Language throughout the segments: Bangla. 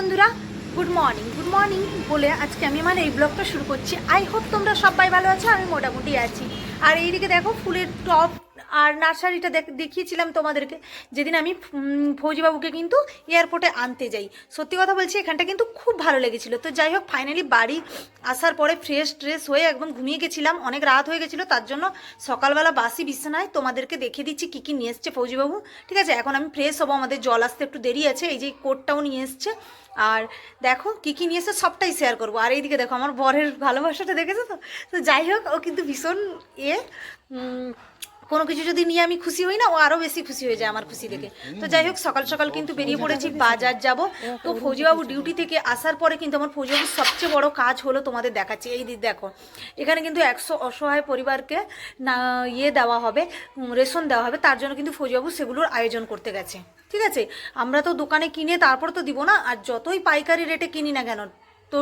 বন্ধুরা গুড মর্নিং গুড মর্নিং বলে আজকে আমি মানে এই ব্লগটা শুরু করছি। আই হোপ তোমরা সবাই ভালো আছো আমি মোটামুটি আছি। আর এইদিকে দেখো ফুলের টপ আর নার্সারিটা দেখ- দেখিয়েছিলাম তোমাদেরকে। যেদিন আমি ফৌজিবাবুকে কিন্তু এয়ারপোর্টে আনতে যাই। সত্যি কথা বলছি, এখানটা কিন্তু খুব ভালো লেগেছিল। তো যাই হোক ফাইনালি বাড়ি আসার পরে ফ্রেশ ট্রেশ হয়ে একদম ঘুমিয়ে গেছিলাম। অনেক রাত হয়ে গেছিল, তার জন্য সকালবেলা বাসি বিছানায় তোমাদেরকে দেখে দিচ্ছি কী কী নিয়ে এসছে ফৌজিবাবু। ঠিক আছে, এখন আমি ফ্রেশ হব, আমাদের জল আসতে একটু দেরি আছে, এই যে কোটটাও নিয়ে এসছে। আর দেখো, কী কী নিয়ে এসে সবটাই শেয়ার করব। আর এইদিকে দেখো, আমার বরের ভালোবাসাটা দেখেছ তো? তো যাই হোক, ও কিন্তু ভীষণ এ কোনো কিছু যদি নিয়ে আমি খুশি হই না ও আরও বেশি খুশি হয়ে যায় আমার খুশি দেখে। তো যাই হোক সকাল সকাল কিন্তু বেরিয়ে পড়েছি বাজার যাব। তো ফৌজিবাবু ডিউটি থেকে আসার পরে কিন্তু আমার ফৌজিবাবুর সবচেয়ে বড় কাজ হলো তোমাদের দেখাচ্ছি। এই দিক দেখো এখানে কিন্তু একশো অসহায় পরিবারকে না ইয়ে দেওয়া হবে রেশন দেওয়া হবে। তার জন্য কিন্তু ফৌজিবাবু সেগুলোর আয়োজন করতে গেছে। ঠিক আছে? আমরা তো দোকানে কিনে তারপর তো দিব না আর যতই পাইকারি রেটে কিনি না কেন তো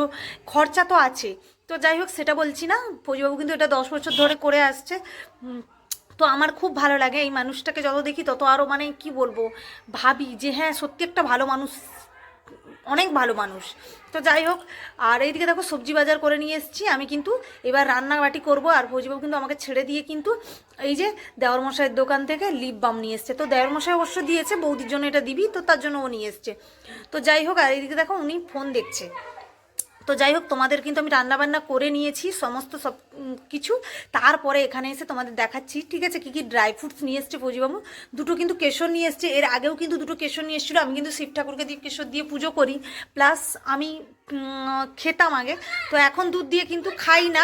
খরচা তো আছে। তো যাই হোক সেটা বলছি না। ফৌজিবাবু কিন্তু এটা দশ বছর ধরে করে আসছে। তো আমার খুব ভালো লাগে এই মানুষটাকে যত দেখি তত আরও মানে কি বলব, ভাবি যে হ্যাঁ সত্যি একটা ভালো মানুষ, অনেক ভালো মানুষ। তো যাই হোক, আর এইদিকে দেখো সবজি বাজার করে নিয়ে এসেছি। আমি কিন্তু এবার রান্নাবাটি করব, আর ভোজবাবু কিন্তু আমাকে ছেড়ে দিয়ে কিন্তু এই যে দেওয়ার মশাইয়ের দোকান থেকে লিপ বাম নিয়ে এসছে। তো দেওয়ার মশাই অবশ্য দিয়েছে, বৌদির জন্য এটা দিবি, তো তার জন্য ও নিয়ে এসছে। তো যাই হোক, আর এইদিকে দেখো উনি ফোন দেখছে। তো যাই হোক, তোমাদের কিন্তু আমি রান্নাবান্না করে নিয়েছি, সমস্ত সব কিছু। তারপরে এখানে এসে তোমাদের দেখাচ্ছি, ঠিক আছে? কী কী ড্রাই ফ্রুটস নিয়ে এসছে ফৌজিবাবু? দুটো কিন্তু কেশর নিয়ে এসছে। এর আগেও কিন্তু দুটো কেশর নিয়ে এসেছিল। আমি কিন্তু শিব ঠাকুরকে দিয়ে কেশর দিয়ে পুজো করি। প্লাস আমি খেতাম আগে। তো এখন দুধ দিয়ে কিন্তু খাই না।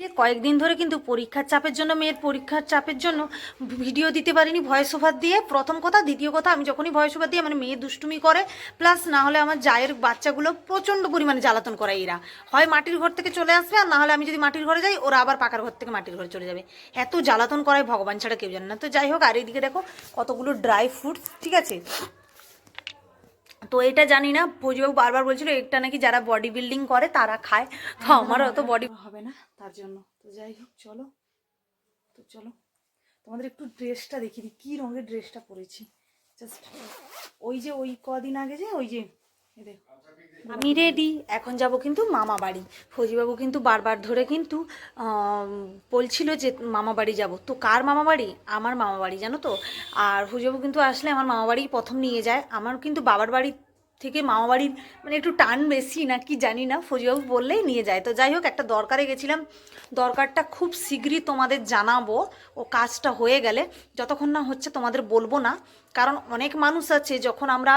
যে কয়েকদিন ধরে কিন্তু পরীক্ষার চাপের জন্য, মেয়ের পরীক্ষার চাপের জন্য ভিডিও দিতে পারিনি, ভয়েস ওভার দিয়ে। প্রথম কথা, দ্বিতীয় কথা, আমি যখনই ভয়েস ওভার দিই মানে মেয়ে দুষ্টুমি করে প্লাস না হলে আমার জায়ের বাচ্চাগুলো প্রচণ্ড পরিমাণে জ্বালাতন করে এরা। হয় মাটির ঘর থেকে চলে আসবে, আর না হলে আমি যদি মাটির ঘরে যাই, ওরা আবার পাকার ঘর থেকে মাটির ঘরে চলে যাবে। এত জ্বালাতন করায় ভগবান ছাড়া কেউ জানে না। তো যাই হোক, আর এইদিকে দেখো কতগুলো ড্রাই ফ্রুটস ঠিক আছে? তো এটা জানি না ফৌজিবাবু বারবার বলছিল এটা নাকি যারা বডি বিল্ডিং করে তারা খায়। তো আমার অত বডি হবে না তার জন্য। তো যাই হোক চলো। তো চলো তোমাদের একটু ড্রেসটা দেখি দিই। কী রঙের ড্রেসটা পরেছি? জাস্ট ওই যে ওই কদিন আগে যে ওই যে। আমি রেডি এখন যাব কিন্তু মামা বাড়ি। ফৌজিবাবু কিন্তু বারবার ধরে কিন্তু বলছিল যে মামা বাড়ি যাব। তো কার মামা বাড়ি? আমার মামা বাড়ি, জানো তো? আর ফৌজিবাবু কিন্তু আসলে আমার মামা বাড়ি প্রথম নিয়ে যায়। আমার কিন্তু বাবার বাড়ি থেকে মামা বাড়ির মানে একটু টান বেশি না কি জানি না, ফৌজিবাবু বললেই নিয়ে যায়। তো যাই হোক, একটা দরকারে গেছিলাম। দরকারটা খুব শীঘ্রই তোমাদের জানাব। ও কাজটা হয়ে গেলে। যতক্ষণ না হচ্ছে তোমাদের বলব না। কারণ অনেক মানুষ আছে যখন আমরা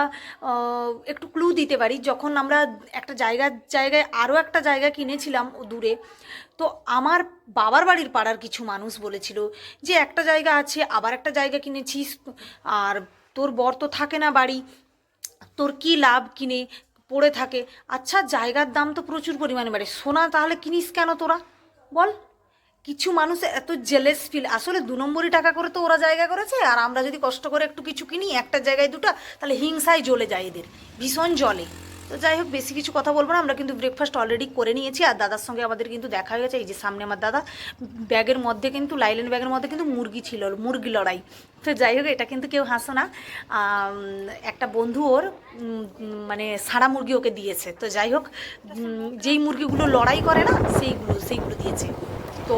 একটু ক্লু দিতে পারি। যখন আমরা একটা জায়গার জায়গায় আরও একটা জায়গা কিনেছিলাম দূরে। তো আমার বাবার বাড়ির পাড়ার কিছু মানুষ বলেছিল যে, একটা জায়গা আছে, আবার একটা জায়গা কিনেছিস। আর তোর বর তো থাকে না বাড়ি। তোর কি লাভ কিনে পড়ে থাকে? আচ্ছা জায়গার দাম তো প্রচুর পরিমাণে বাড়ে। সোনা, তাহলে কিনিস কেন তোরা? বল। কিছু মানুষ এত জেলেস ফিল আসলে দু নম্বরই টাকা করে তো ওরা জায়গা করেছে। আর আমরা যদি কষ্ট করে একটু কিছু কিনি, একটা জায়গায় দুটা, তাহলে হিংসায় জ্বলে যায় এদের। ভীষণ জলে তো যাই হোক, বেশি কিছু কথা বলব না, আমরা কিন্তু ব্রেকফাস্ট অলরেডি করে নিয়েছি, আর দাদার সঙ্গে আমাদের কিন্তু দেখা হয়ে গেছে, এই যে সামনে আমার দাদা, ব্যাগের মধ্যে কিন্তু লাইলেন ব্যাগের মধ্যে কিন্তু মুরগি ছিল, মুরগি লড়াই। তো যাই হোক, এটা কিন্তু কেউ হাসো না একটা বন্ধু ওর মানে সারা মুরগি ওকে দিয়েছে। তো যাই হোক যেই মুরগিগুলো লড়াই করে না, সেইগুলো সেইগুলো দিয়েছে। তো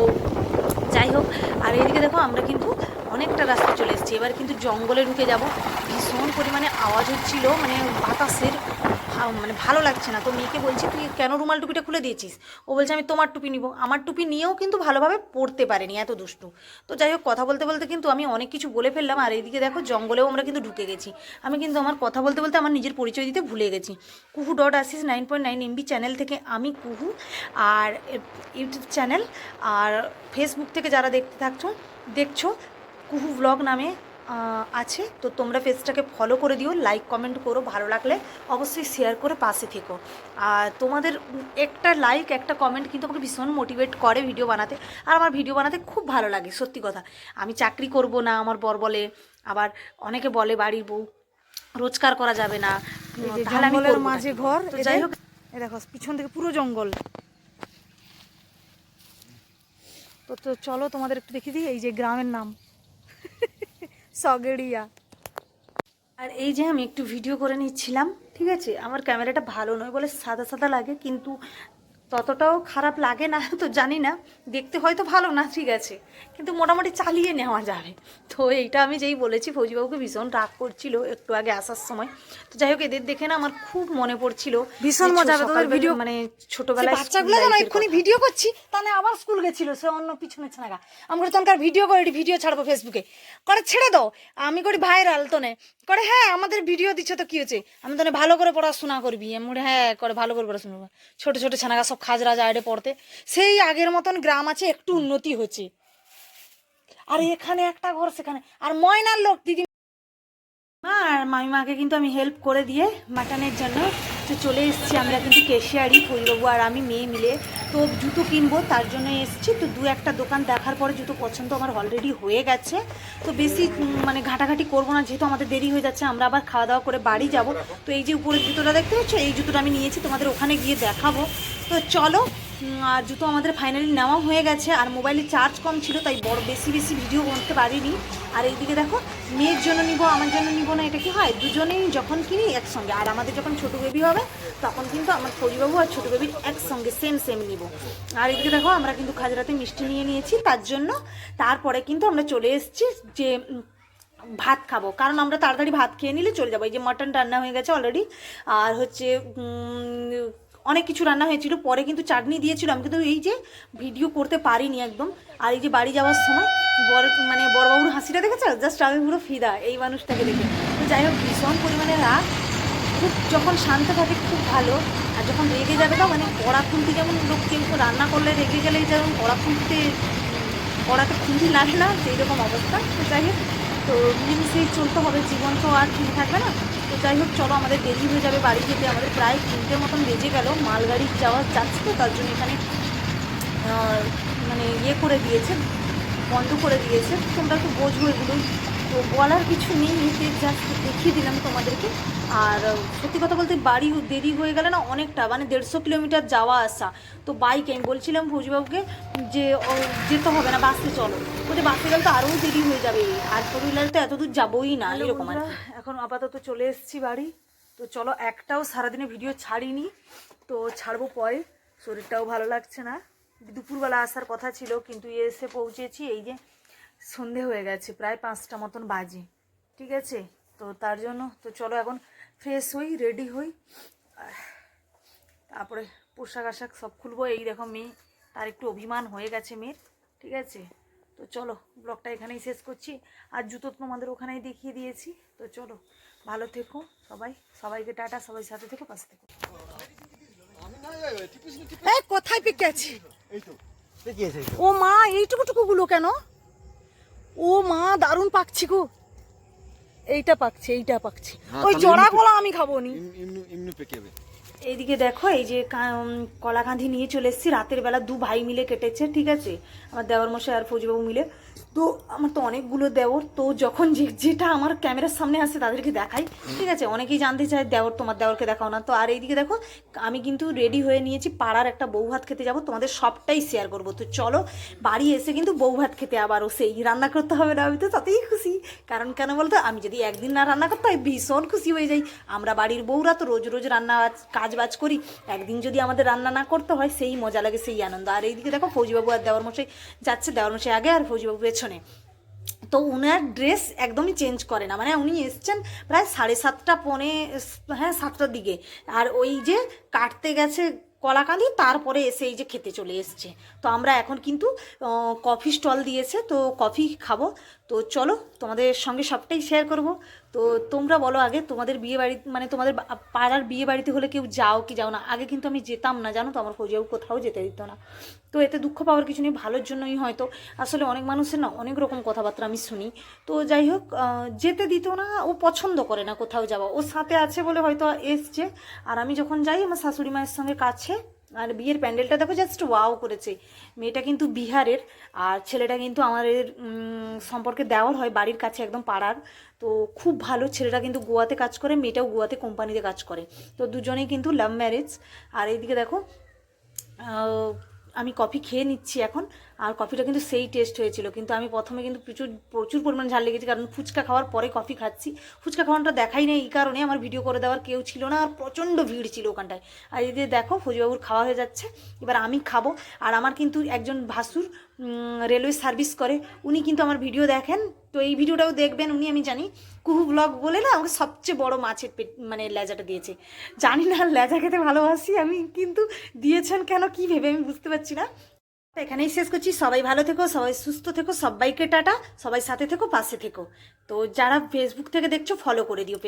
যাই হোক, আর এদিকে দেখো, আমরা কিন্তু অনেকটা রাস্তা চলে এসেছি। এবার কিন্তু জঙ্গলে ঢুকে যাব। ভীষণ পরিমাণে আওয়াজ হচ্ছিল মানে বাতাসের মানে ভালো লাগছে না। তো মেয়েকে বলছি, তুই কেন রুমাল টুপিটা খুলে দিয়েছিস? ও বলছে, আমি তোমার টুপি নিব। আমার টুপি নিয়েও কিন্তু ভালোভাবে পড়তে পারেনি, এত দুষ্টু। তো যাই হোক, কথা বলতে বলতে কিন্তু আমি অনেক কিছু বলে ফেললাম। আর এইদিকে দেখো, জঙ্গলেও আমরা কিন্তু ঢুকে গেছি। আমি কিন্তু আমার কথা বলতে বলতে আমার নিজের পরিচয় দিতে ভুলে গেছি। কুহু ডট আসিস nine point nine MB channel থেকে আমি কুহু। আর ইউটিউব চ্যানেল, আর ফেসবুক থেকে যারা দেখতে থাকছো, দেখছ কুহু ব্লগ নামে আছে। তো তোমরা পেজটাকে ফলো করে দিও লাইক কমেন্ট করো ভালো লাগলে অবশ্যই শেয়ার করে পাশে থেকো। আর তোমাদের একটা লাইক একটা কমেন্ট কিন্তু আমাকে ভীষণ মোটিভেট করে ভিডিও বানাতে। আর আমার ভিডিও বানাতে খুব ভালো লাগে সত্যি কথা। আমি চাকরি করব না আমার বর বলে আবার অনেকে বলে বাড়ির বউ রোজগার করা যাবে না। জঙ্গলের মাঝে ঘর যাই হোক। দেখো পিছন থেকে পুরো জঙ্গল। তো তো চলো তোমাদের একটু দেখিয়ে দিই এই যে গ্রামের নাম। সগড়িয়া। আর এই যে আমি একটু ভিডিও করে নিচ্ছিলাম, ঠিক আছে? আমার ক্যামেরাটা ভালো নয় বলে সাদা সাদা লাগে, কিন্তু ততটাও খারাপ লাগে না তো জানি না। দেখতে হয়তো ভালো না ঠিক আছে। কিন্তু মোটামুটি চালিয়ে নেওয়া যাবে। তো এইটা আমি যেই বলেছি ফৌজিবাবুকে ভীষণ রাগ করছিল একটু আগে আসার সময়। তো যাই হোক এদের দেখে না আমার খুব মনে পড়ছিল। ভীষণ মজা হবে। তোদের ভিডিও মানে ছোটবেলায় বাচ্চাগুলো যেন এক্ষুনি ভিডিও করছি তাহলে আবার স্কুল গেছিল সে অন্য পিছনে ছানাগা আমি করে তখনকার ভিডিও করে ভিডিও ছাড়বো ফেসবুকে করে ছেড়ে দাও। আমি করি ভাইরাল তো নে। করে হ্যাঁ আমাদের ভিডিও দিচ্ছ তো কি হচ্ছে? আমি তো ভালো করে পড়াশোনা করবি। আমি হ্যাঁ করে ভালো করে পড়াশোনা করব। ছোট ছোট ছানাগা সব খাজরা যায় পড়তে। সেই আগের মতন গ্রাম আছে, একটু উন্নতি হচ্ছে আর এখানে একটা ঘর, সেখানে। আর ময়নার লোক, দিদি মা আর মামিমাকে কিন্তু আমি হেল্প করে দিয়ে মাটনের জন্য তো চলে এসছি আমরা কিন্তু কেশিয়ারি ফুলবাবু আর আমি মেয়ে মিলে। তো জুতো কিনবো, তার জন্য এসছি। তো দু একটা দোকান দেখার পরে জুতো পছন্দ আমার অলরেডি হয়ে গেছে। তো বেশি মানে ঘাটাঘাটি করব না, যেহেতু আমাদের দেরি হয়ে যাচ্ছে, আমরা আবার খাওয়া দাওয়া করে বাড়ি যাব। তো এই যে উপরের জুতোটা দেখতে পাচ্ছ? এই জুতোটা আমি নিয়েছি, তোমাদের ওখানে গিয়ে দেখাবো। তো চলো আর জুতো আমাদের ফাইনালি নেওয়া হয়ে গেছে, আর মোবাইলে চার্জ কম ছিল, তাই বড় বেশি বেশি ভিডিও করতে পারিনি। আর এইদিকে দেখো, মেয়ের জন্য নিব, আমার জন্য নিব না, এটা কি হয়? দুজনেই যখন কিনি একসঙ্গে, আর আমাদের যখন ছোটো বেবি হবে, তখন কিন্তু আমার পরিবাবু আর ছোটো বেবির একসঙ্গে সেম সেম নিব। আর এদিকে দেখো, আমরা কিন্তু খাজরাতে মিষ্টি নিয়ে নিয়েছি, তার জন্য তারপরে কিন্তু আমরা চলে এসেছি যে ভাত খাব। কারণ আমরা তাড়াতাড়ি ভাত খেয়ে নিলে চলে যাব, এই যে মাটন রান্না হয়ে গেছে অলরেডি আর হচ্ছে অনেক কিছু রান্না হয়েছিল, পরে কিন্তু চাটনি দিয়েছিল। আমি কিন্তু এই যে ভিডিও করতে পারিনি একদম। আর এই যে বাড়ি যাওয়ার সময় বড় মানে বড়বাবুর হাসিটা দেখেছ? জাস্ট আমি পুরো ফিদা এই মানুষটাকে দেখে। তো যাই হোক, ভীষণ পরিমাণে রাগ। খুব যখন শান্ত থাকে, খুব ভালো। আর যখন রেগে যাবে, তো মানে কড়া খুন্তি যেমন লোক কেউ রান্না করলে রেগে গেলে যেমন কড়া খুন্তিতে কড়াতে খুন্তি লাগে না সেই রকম অবস্থা। তো যাই হোক তো মিলেমিশেই চলতে হবে, জীবন তো আর ঠিক থাকবে না। তো যাই হোক, চলো আমাদের দেরি হয়ে যাবে বাড়ি যেতে। আমাদের প্রায় তিনটের মতন বেজে গেল। মালগাড়ি যাওয়া যাচ্ছে তো তার জন্য এখানে মানে ইয়ে করে দিয়েছে, বন্ধ করে দিয়েছে। তোমরা একটু বোঝো এগুলোই। তো বলার কিছু নেই এতে জাস্ট দেখিয়ে দিলাম তোমাদেরকে। আর সত্যি কথা বলতে বাড়ি দেরি হয়ে গেলে না অনেকটা মানে দেড়শো কিলোমিটার যাওয়া আসা। তো বাইক আমি বলছিলাম ফৌজিবাবুকে যে ও, যেতে হবে না বাসে চলো। বলতে বাসে গেলে তো আরও দেরি হয়ে যাবে। আর ফোর হুইলারে তো এত দূর যাবোই না এরকম এখন আপাতত চলে এসেছি বাড়ি। তো চলো একটাও সারাদিনে ভিডিও ছাড়িনি। তো ছাড়বো পরে। শরীরটাও ভালো লাগছে না। দুপুরবেলা আসার কথা ছিল কিন্তু এসে পৌঁছেছি। এই যে সন্ধে হয়ে গেছে প্রায় পাঁচটা মতন বাজে ঠিক আছে? তো তার জন্য তো চলো এখন ফ্রেশ হই রেডি হই। তারপরে পোশাক আশাক সব খুলবো এই দেখো মেয়ে তার একটু অভিমান হয়ে গেছে মেয়ের ঠিক আছে? তো চলো ব্লগটা এখানেই শেষ করছি। আর জুতো তোমাদের ওখানেই দেখিয়ে দিয়েছি। তো চলো ভালো থেকো সবাই সবাইকে টাটা সবাই সাথে থেকো পাশে থেকো। এই কোথায় পিকে আছি। ও মা এইটুকু টুকুগুলো কেন? ও মা দারুণ পাকছি গো। এইটা পাকছে এইটা পাকছে। হ্যাঁ, ওই জড়া কলা আমি খাব নি এইদিকে দেখো এই যে কলাকাঁধি নিয়ে চলে এসেছি। রাতের বেলা দু ভাই মিলে কেটেছে ঠিক আছে? আমার দেওয়ার মশাই আর ফৌজিবাবু মিলে। তো আমার তো অনেকগুলো দেওর, তো যখন যে, যেটা আমার ক্যামেরার সামনে আসে তাদেরকে দেখাই। ঠিক আছে, অনেকেই জানতে চায়, দেওর, তোমার দেওরকে দেখাও না। তো আর এইদিকে দেখো, আমি কিন্তু রেডি হয়ে নিয়েছি পাড়ার একটা বউ ভাত খেতে যাব, তোমাদের সবটাই শেয়ার করব। তো চলো, বাড়ি এসে কিন্তু বউ ভাত খেতে আবারও সেই রান্না করতে হবে না, আমি তো তাতেই খুশি। কারণ কেন বলতো, আমি যদি একদিন না রান্না করতে হয় ভীষণ খুশি হয়ে যাই। আমরা বাড়ির বউরা তো রোজ রোজ রান্না কাজ বাজ করি। একদিন যদি আমাদের রান্না না করতে হয়, সেই মজা লাগে, সেই আনন্দ। আর এইদিকে দেখো, ফৌজিবাবু আর দেওয়ার মশাই যাচ্ছে। দেওয়ার মশাই আগে আর ফৌজিবাবু পেছনে। তো উনার ড্রেস একদমই চেঞ্জ করে না। মানে উনি এসছেন প্রায় সাড়ে সাতটা পনে হ্যাঁ সাতটার দিকে। আর ওই যে কাটতে গেছে কলাকাঁদি, তারপরে এসে এই যে খেতে চলে এসছে। তো আমরা এখন কিন্তু কফি স্টল দিয়েছে। তো কফি খাব। তো চলো তোমাদের সঙ্গে সবটাই শেয়ার করব। তো তোমরা বলো আগে তোমাদের বিয়ে বাড়ি মানে তোমাদের পাড়ার বিয়ে বাড়িতে হলে কেউ যাও কি যাও না? আগে কিন্তু আমি যেতাম না, জানো তো? আমার ফৌজিবাবু কোথাও যেতে দিত না। তো এতে দুঃখ পাওয়ার কিছু নেই, ভালোর জন্যই হয়তো। আসলে অনেক মানুষের না অনেক রকম কথাবার্তা আমি শুনি। তো যাই হোক যেতে দিত না, ও পছন্দ করে না কোথাও যাওয়া। ওর সাথে আছে বলে হয়তো এসছে। আর আমি যখন যাই, আমার শাশুড়ি মায়ের সঙ্গে কাছে আর বিয়ের প্যান্ডেলটা দেখো জাস্ট ওয়াও করেছে। মেয়েটা কিন্তু বিহারের, আর ছেলেটা কিন্তু আমাদের সম্পর্কে দেওয়ার হয় বাড়ির কাছে একদম পাড়ার। তো খুব ভালো, ছেলেটা কিন্তু গোয়াতে কাজ করে, মেয়েটাও গোয়াতে কোম্পানিতে কাজ করে। তো দুজনেই কিন্তু লাভ ম্যারেজ আর এইদিকে দেখো আমি কফি খেয়ে নিচ্ছি এখন। আর কফিটা কিন্তু সেই টেস্ট হয়েছিল। কিন্তু আমি প্রথমে কিন্তু প্রচুর প্রচুর পরিমাণ ঝাল লেগেছে, কারণ ফুচকা খাওয়ার পরে কফি খাচ্ছি। ফুচকা খাওয়ানোটা দেখাই না এই কারণে আমার ভিডিও করে দেওয়ার কেউ ছিল না, আর প্রচণ্ড ভিড় ছিল ওখানটায়। আর যে দেখো, ফৌজিবাবুর খাওয়া হয়ে যাচ্ছে, এবার আমি খাব। আর আমার কিন্তু একজন ভাসুর রেলওয়ে সার্ভিস করে, উনি কিন্তু আমার ভিডিও দেখেন। তো এই ভিডিওটাও দেখবেন, উনি আমি জানি, কুহু ব্লগ বলে না, আমাকে সবচেয়ে বড় মাছের পেট মানে লেজাটা দিয়েছে। জানি না লেজা খেতে ভালোবাসি আমি, কিন্তু দিয়েছেন কেন, কি ভেবে আমি বুঝতে পারছি না। এখানেই শেষ করছি। সবাই ভালো থেকো, সবাই সুস্থ থেকো, সবাইকে টাটা, সবাই সাথে থেকো, পাশে থেকো। তো যারা ফেসবুক থেকে দেখছ ফলো করে দিও।